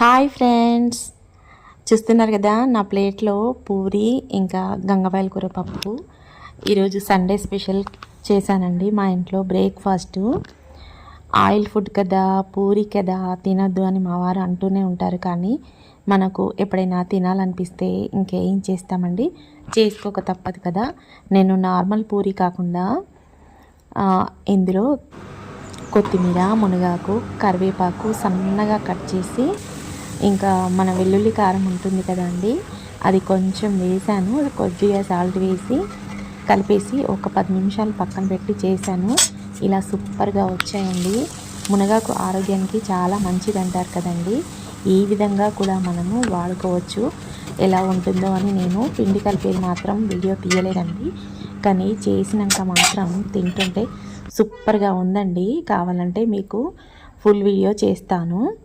Hi friends. చూస్తున్నారు కదా నా ప్లేట్లో పూరి ఇంకా గంగవాయల కూర పప్పు. ఈరోజు సండే స్పెషల్ చేశానండి మా ఇంట్లో బ్రేక్ఫాస్ట్. ఆయిల్ ఫుడ్ కదా పూరి కదా తినద్దు అని మా వారు అంటూనే ఉంటారు కానీ మనకు ఎప్పుడైనా తినాలనిపిస్తే ఇంకేం చేస్తామండి? చేసుకోక తప్పదు కదా. నేను నార్మల్ పూరి కాకుండా ఇందులో కొత్తిమీర మునగాకు కరివేపాకు సన్నగా కట్ చేసి ఇంకా మన వెల్లుల్లి కారం ఉంటుంది కదండి అది కొంచెం వేసాను. అది కొద్దిగా సాల్ట్ వేసి కలిపేసి ఒక పది నిమిషాలు పక్కన పెట్టి చేశాను. ఇలా సూపర్గా వచ్చాయండి. మునగాకు ఆరోగ్యానికి చాలా మంచిది అంటారు కదండి. ఈ విధంగా కూడా మనము వాడుకోవచ్చు. ఎలా ఉంటుందో అని నేను పిండి కలిపేది మాత్రం వీడియో తీయలేదండి. కానీ చేసినాక మాత్రం తింటుంటే సూపర్గా ఉందండి. కావాలంటే మీకు ఫుల్ వీడియో చేస్తాను.